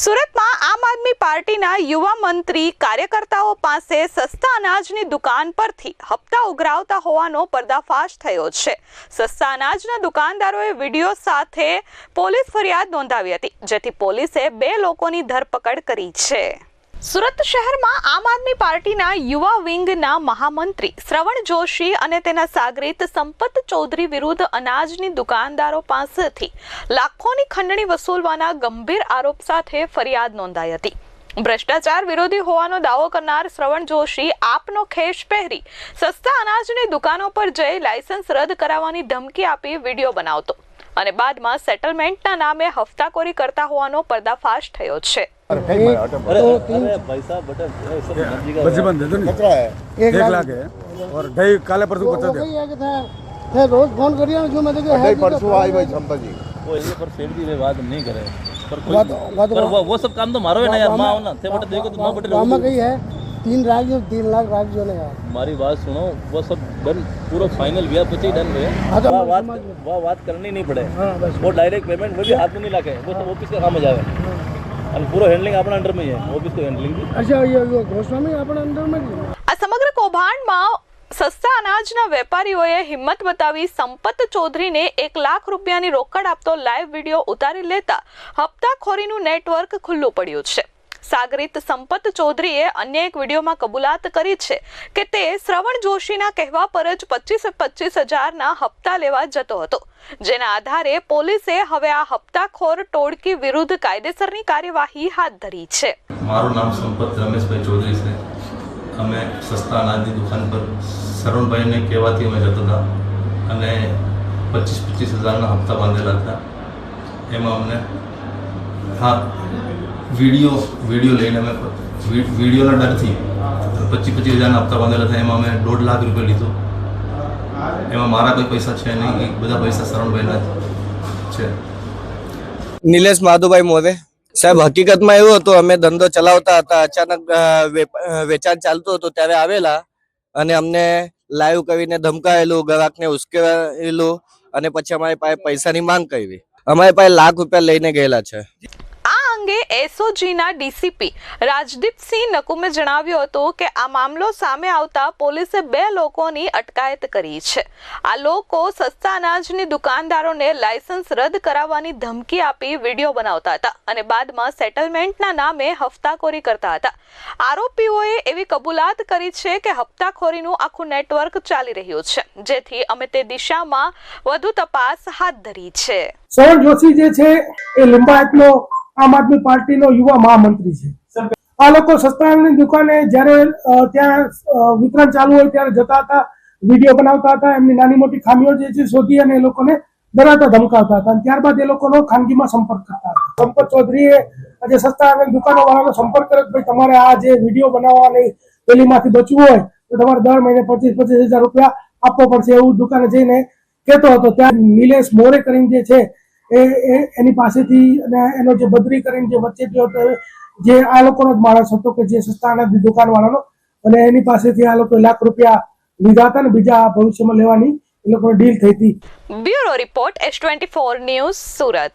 સુરતમાં આમ આદમી પાર્ટીના યુવા મંત્રી કાર્યકર્તાઓ પાસે સસ્તા અનાજની દુકાન પરથી હપ્તા ઉઘરાવતા હોવાનો પર્દાફાશ થયો છે. સસ્તા અનાજના દુકાનદારોએ વીડિયો સાથે પોલીસ ફરિયાદ નોંધાવી હતી, જેથી પોલીસે બે લોકોની ધરપકડ કરી છે. સુરત શહેરમાં આમ આદમી પાર્ટીના યુવા વિંગના મહામંત્રી શ્રવણ જોશી અને તેના સાગરીત સંપત ચૌધરી વિરુદ્ધ અનાજની દુકાનદારો પાસેથી લાખોની ખંડણી વસૂલવાના ગંભીર આરોપ સાથે ફરિયાદ નોંધાઈ હતી. ભ્રષ્ટાચાર વિરોધી હોવાનો દાવો કરનાર શ્રવણ જોશી આપનો ખેશ પહેરી સસ્તા અનાજની દુકાનો પર જઈ લાયસન્સ રદ કરાવવાની ધમકી આપી વીડિયો બનાવતો અને બાદમાં સેટલમેન્ટના નામે હફતાખોરી કરતા હોવાનો પર્દાફાશ થયો છે. अरे रोज फ़ोन करिए जो मैं आई भाई बात नहीं करे। वो, सब काम तो मारो तो है तीन लाख जो तीन लाख लाख जो हमारी बात सुनो वो सब डन पूरा फाइनल गया पचे डन गए बात करनी नहीं पड़े। वो डायरेक्ट पेमेंट वो भी हाथ में नहीं लाके वो सब ऑफ़िस का काम हो जाएगा અને પૂરો હેન્ડલિંગ આપણા અંડરમાં છે ઓફિસ કો હેન્ડલિંગ અચ્છા યો ગોસ્વામી આપણા અંડરમાં આ સમગ્ર કૌભાંડમાં સસ્તા અનાજના વેપારીઓએ હિંમત બતાવી સંપત ચૌધરીને એક લાખ રૂપિયાની રોકડ આપતો લાઈવ વીડિયો ઉતારી લેતા હપ્તાખોરીનું નેટવર્ક ખુલ્લું પડ્યું છે. સાગરિત સંપત ચૌધરીએ અન્ય એક વિડીયોમાં કબૂલાત કરી છે કે તે શ્રવણ જોશીના કહેવા પર જ પચીસ પચીસ હજારના હપ્તા લેવા જતો હતો, જેના આધારે પોલીસે હવે આ હપ્તાખોર ટોળકી વિરુદ્ધ કાયદેસરની કાર્યવાહી હાથ ધરી છે. મારું નામ સંપત રમેશભાઈ ચૌધરી છે. અમે સસ્તા અનાજની દુકાન પર શરણભાઈને કહેવાથી અમે જતા હતા અને પચીસ પચીસ હજારના હપ્તા બાંધેલા હતા. એમાં અમને હા વીડિયો વીડિયો લઈને અમે વિડીયોના ડરથી પચીસ પચીસ હજારના હપ્તા બાંધેલા હતા એમાં અમે દોઢ લાખ રૂપિયા લીધો. એમાં મારા કોઈ પૈસા છે નહીં. બધા પૈસા શરણભાઈના છે. નિલેશ માધુભાઈ મોરે. સાહેબ, હકીકતમાં એવું હતું, અમે ધંધો ચલાવતા હતા. અચાનક વેચાણ ચાલતું હતું ત્યારે આવેલા અને અમને લાઈવ કરીને ધમકાયેલું, ગ્રાહકને ઉશ્કેરાયેલું અને પછી અમારી પાસે પૈસાની માંગ કરી. અમારી પાસે લાખ રૂપિયા લઈને ગયેલા છે. અંગે એસઓજીના ડીસીપી રાજદીપસિંહ નકુમે જણાવ્યું હતું કે આ મામલો સામે આવતા પોલીસે બે લોકોની અટકાયત કરી છે. આ લોકો સસ્તા અનાજની દુકાનદારોને લાયસન્સ રદ કરાવવાની ધમકી આપી વીડિયો બનાવતા હતા અને બાદમાં સેટલમેન્ટના નામે હફતાખોરી કરતા હતા. આરોપીઓએ એવી કબૂલાત કરી છે કે હપ્તાખોરીનું આખું નેટવર્ક ચાલી રહ્યું છે, જેથી અમે તે દિશામાં વધુ તપાસ હાથ ધરી છે. શ્રવણ જોશી જે છે એ લિંબાયતનો આમ આદમી પાર્ટીનો યુવા મહામંત્રી છે. આ લોકો સસ્તાની દુકાને જ્યારે ત્યાં વિતરણ ચાલુ હોય ત્યારે જતા હતા વીડિયો બનાવતા હતા એમની નાની મોટી ખામીઓ જે છે શોધી અને એ લોકોને ડરાતા ધમકાવતા હતા. અને ત્યારબાદ એ લોકોનો ખાનગીમાં સંપર્ક કરતા હતા. સંપત ચૌધરીએ આજે સસ્તા અને દુકાનો વાળાનો સંપર્ક કર્યો ભાઈ તમારે આ જે વીડિયો બનાવવાની પેલીમાંથી બચવું હોય તો તમારે દર મહિને પચીસ પચીસ હજાર રૂપિયા આપવો પડશે એવું દુકાને જઈને કહેતો હતો. ત્યાં નિલેશ મોરે કરીને જે છે એ એની પાસેથી અને એનો જે બદરી કરીને જે વચ્ચે જે આ લોકોનો જ માણસ હતો કે જે સસ્તાના દુકાનવાળાનો દુકાન વાળાનો અને એની પાસેથી આ લોકો લાખ રૂપિયા લીધા હતા ને બીજા ભવિષ્યમાં લેવાની એ લોકોની ડીલ થઈ હતી. Bureau report S twenty four news Surat.